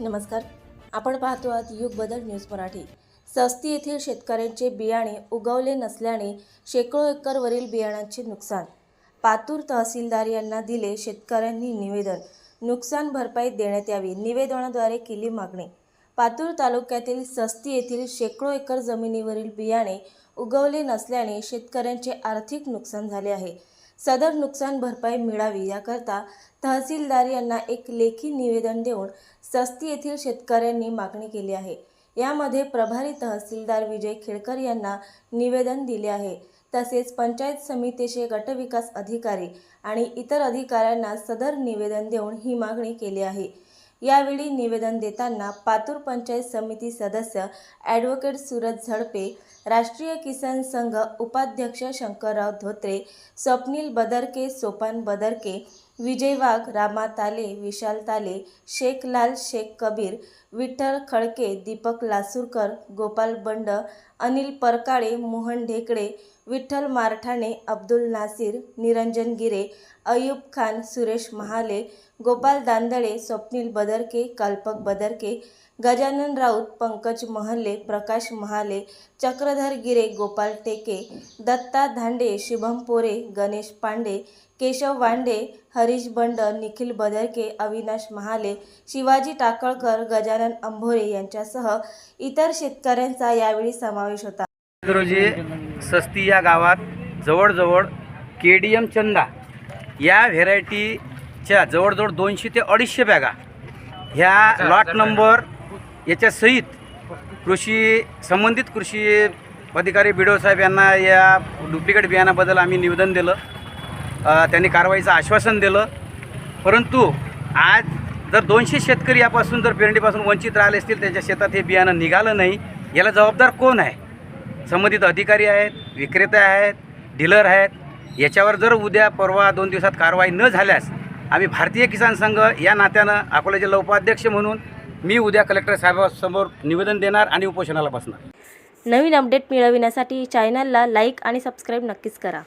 नमस्कार. आपण पाहतो आहात युग बदल न्यूज मराठी. सस्ती येथील शेतकऱ्यांचे बियाणे उगवले नसल्याने शेकडो एकरवरील बियाणांचे नुकसान. पातूर तहसीलदार यांना दिले शेतकऱ्यांनी निवेदन. नुकसान भरपाई देण्यात यावी निवेदनाद्वारे केली मागणी. पातूर तालुक्यातील सस्ती येथील शेकडो एकर जमिनीवरील बियाणे उगवले नसल्याने शेतकऱ्यांचे आर्थिक नुकसान झाले आहे. सदर नुकसान भरपाई मिळावी याकरता तहसीलदार यांना एक लेखी निवेदन देऊन सस्ती येथील शेतकऱ्यांनी मागणी केली आहे. यामध्ये प्रभारी तहसीलदार विजय खेडकर यांना निवेदन दिले आहे. तसेच पंचायत समितीचे गटविकास अधिकारी आणि इतर अधिकाऱ्यांना सदर निवेदन देऊन ही मागणी केली आहे. यावेळी निवेदन देताना पातूर पंचायत समिती सदस्य ॲडव्होकेट सुरज झडपे राष्ट्रीय किसान संघ उपाध्यक्ष शंकरराव धोत्रे स्वप्नील बदरके सोपान बदरके विजय वाघ रामा ताले विशाल ताले शेख लाल शेख कबीर विठ्ठल खडके दीपक लासूरकर गोपाल बंड अनिल परकाळे मोहन ढेकळे विठ्ठल मारठाणे अब्दुल नासिर निरंजन गिरे अयूब खान सुरेश महाले गोपाल दांदळे स्वप्नील बदरके कल्पक बदरके गजानन राऊत पंकज महले प्रकाश महाले चक्रधर गिरे गोपाल टेके दत्ता धांडे शुभम पोरे गणेश पांडे केशव वांडे हरीश बंड निखिल बदरके अविनाश महाले शिवाजी टाकळकर गजानन अंभोरे यांच्यासह इतर शेतकऱ्यांचा यावेळी समावेश होता. रोजी सस्ती या गावात जवळजवळ के डी एम चंदा या व्हेरायटीच्या जवळजवळ दोनशे ते अडीचशे बॅगा ह्या लॉट नंबर याच्या सहित कृषी संबंधित कृषी अधिकारी बिडो साहेब यांना या डुप्लिकेट बियाणाबद्दल आम्ही निवेदन दिलं. त्यांनी कारवाईचं आश्वासन दिलं. परंतु आज जर दोनशे शेतकरी यापासून जर पेरणीपासून वंचित राहिले असतील त्यांच्या शेतात हे बियाणं निघालं नाही याला जबाबदार कोण आहे? संबंधित अधिकारी आहेत विक्रेते आहेत डीलर आहेत. याच्यावर जर उद्या परवा दोन दिवसात कारवाई न झाल्यास आम्ही भारतीय किसान संघ या नात्यानं अकोला जिल्हा उपाध्यक्ष म्हणून मी उद्या कलेक्टर साहेबांसमोर निवेदन देणार आणि उपोषणाला बसणार. नवीन अपडेट मिळविण्यासाठी चॅनलला लाईक आणि सबस्क्राईब नक्कीच करा.